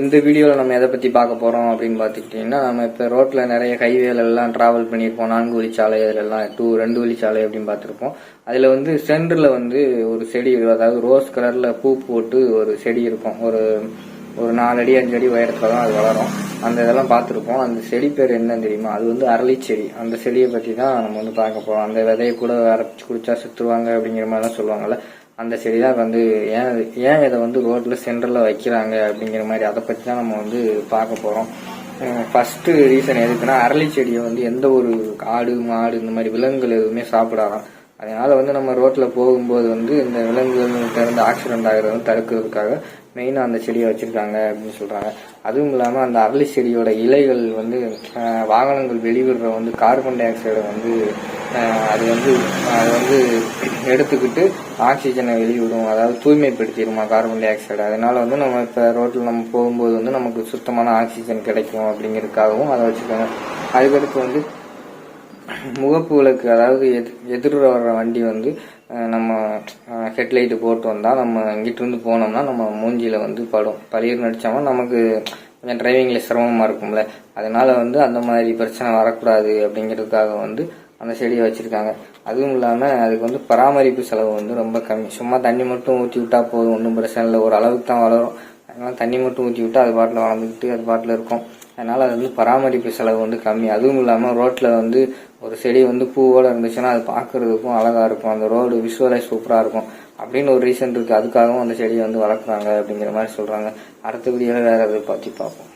இந்த வீடியோவில் நம்ம எதை பற்றி பார்க்க போகிறோம் அப்படின்னு பார்த்துக்கிட்டிங்கன்னா நம்ம இப்போ ரோட்டில் நிறைய ஹைவேலெல்லாம் ட்ராவல் பண்ணியிருப்போம். நான்கு வழிச்சாலை அதிலெல்லாம் டூ ரெண்டு வழிச்சாலை அப்படின்னு பார்த்துருப்போம். அதில் வந்து சென்டரில் வந்து ஒரு செடி அதாவது ரோஸ் கலரில் பூ போட்டு ஒரு செடி இருக்கும். ஒரு ஒரு நாலு அடி அஞ்சு அடி உயரத்துல தான் அது வளரும். அந்த இதெல்லாம் பார்த்துருப்போம். அந்த செடி பேர் என்னன்னு தெரியுமா? அது வந்து அரளி செடி. அந்த செடியை பற்றி தான் நம்ம வந்து பார்க்க போகிறோம் அந்த விதையை கூட அரைச்சி குடிச்சா செத்துருவாங்க அப்படிங்கிற மாதிரிலாம் சொல்லுவாங்கல்ல. அந்த செடி தான் வந்து ஏன் ஏன் இதை வந்து ரோட்டில் சென்டரில் வைக்கிறாங்க அப்படிங்கிற மாதிரி அதை பற்றி தான் நம்ம வந்து பார்க்க போகிறோம் ஃபஸ்ட்டு ரீசன் எதுக்குன்னா அரளி செடியை வந்து எந்த ஒரு ஆடு மாடு இந்த மாதிரி விலங்குகள் எதுவுமே சாப்பிடாதான். அதனால் வந்து நம்ம ரோட்டில் போகும்போது வந்து இந்த விலங்குகள்கிட்ட இருந்து ஆக்சிடென்ட் ஆகிறத வந்து தடுக்கிறதுக்காக மெயினாக அந்த செடியை வச்சுருக்காங்க அப்படின்னு சொல்கிறாங்க அதுவும் இல்லாமல் அந்த அரளி செடியோட இலைகள் வந்து வாகனங்கள் வெளிவிடுற வந்து கார்பன் டை ஆக்சைடை வந்து அது வந்து அது வந்து எடுத்துக்கிட்டு ஆக்சிஜனை வெளியிடும். அதாவது தூய்மைப்படுத்திடுமா கார்பன் டை ஆக்சைடு அதனால வந்து நம்ம இப்போ ரோட்டில் நம்ம போகும்போது வந்து நமக்கு சுத்தமான ஆக்சிஜன் கிடைக்கும் அப்படிங்கிறதுக்காகவும் அதை வச்சுக்கோங்க. அதுக்கடுத்து வந்து முகப்பு விளக்கு அதாவது எதிர் எதிர் வர்ற வண்டி வந்து நம்ம ஹெட்லைட்டு போட்டு வந்தால் நம்ம இங்கிட்டிருந்து போனோம்னா நம்ம மூஞ்சியில் வந்து படும். பழியர் நடித்தோம்னா நமக்கு கொஞ்சம் டிரைவிங்கில் சிரமமாக இருக்கும்ல. அதனால வந்து அந்த மாதிரி பிரச்சனை வரக்கூடாது அப்படிங்கிறதுக்காக வந்து அந்த செடியை வச்சுருக்காங்க. அதுவும் இல்லாமல் அதுக்கு வந்து பராமரிப்பு செலவு வந்து ரொம்ப கம்மி. சும்மா தண்ணி மட்டும் ஊற்றி விட்டா போதும். ஒன்றும் பிரச்சனை இல்லை. ஒரு அளவுக்கு தான் வளரும். அதனால தண்ணி மட்டும் ஊற்றி விட்டால் அது பாட்டில் வளர்ந்துக்கிட்டு அது பாட்டில் இருக்கும். அதனால அது வந்து பராமரிப்பு செலவு வந்து கம்மி. அதுவும் இல்லாமல் ரோட்டில் வந்து ஒரு செடி வந்து பூவோடு இருந்துச்சுன்னா அது பார்க்கறதுக்கும் அழகாக இருக்கும். அந்த ரோடு விஷுவலைஸ் சூப்பராக இருக்கும். அப்படின்னு ஒரு ரீசன் இருக்குது அதுக்காகவும் அந்த செடியை வந்து வளர்க்குறாங்க அப்படிங்கிற மாதிரி சொல்கிறாங்க அடுத்த வீடியோவில் வேறு அதை பற்றி பார்ப்போம்.